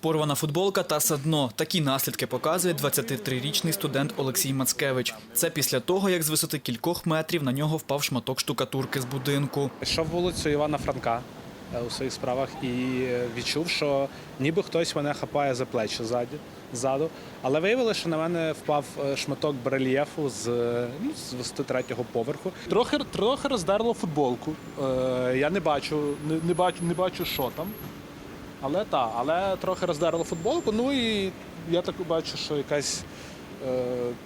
Порвана футболка та садно. Такі наслідки показує 23-річний студент Олексій Мацкевич. Це після того, як з висоти кількох метрів на нього впав шматок штукатурки з будинку. Йшов вулицю Івана Франка е, у своїх справах і е, відчув, що ніби хтось мене хапає за плечі ззаду. Але виявилося, що на мене впав е, шматок барельєфу з, ну, з 23-го поверху. Трохи, трохи роздерло футболку. Я не бачу, не бачу, не бачу, що там. Але так, але трохи роздерло футболку. Ну і я так бачу, що якась е,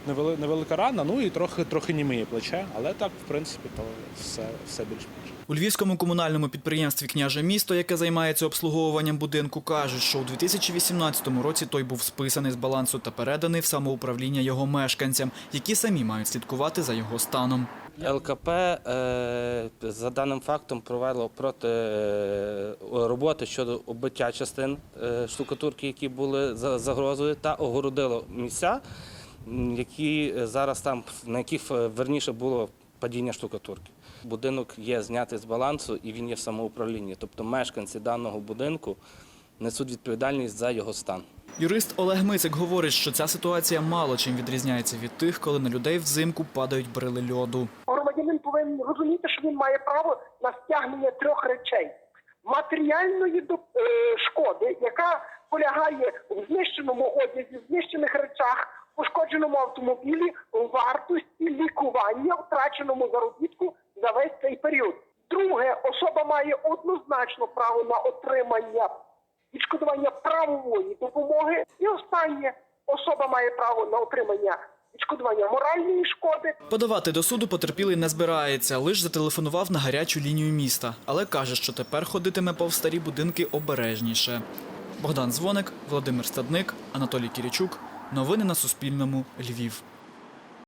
невели- невелика рана, ну і трохи, трохи німіє плече. Але так, в принципі, то все, все більш-менш. У львівському комунальному підприємстві Княже місто, яке займається обслуговуванням будинку, кажуть, що у 2018 році той був списаний з балансу та переданий в самоуправління його мешканцям, які самі мають слідкувати за його станом. ЛКП е, за даним фактом провело проти е, роботи щодо оббиття частин е, штукатурки, які були за загрозою, та огородило місця, які зараз там на яких верніше було падіння штукатурки. Будинок є знятий з балансу і він є в самоуправлінні. Тобто мешканці даного будинку несуть відповідальність за його стан. Юрист Олег Мицик говорить, що ця ситуація мало чим відрізняється від тих, коли на людей взимку падають брили льоду. Повинен розуміти, що він має право на стягнення трьох речей: матеріальної до- е, шкоди, яка полягає в знищеному одязі, знищених речах, пошкодженому автомобілі, вартості лікування, втраченому заробітку за весь цей період. Друге, особа має однозначно право на отримання відшкодування правової допомоги. І останнє особа має право на отримання відшкодування моральної шкоди. Подавати до суду потерпілий не збирається, лише зателефонував на гарячу лінію міста, але каже, що тепер ходитиме повз старі будинки обережніше. Богдан Дзвоник, Володимир Стадник, Анатолій Кірічук. Новини на Суспільному. Львів.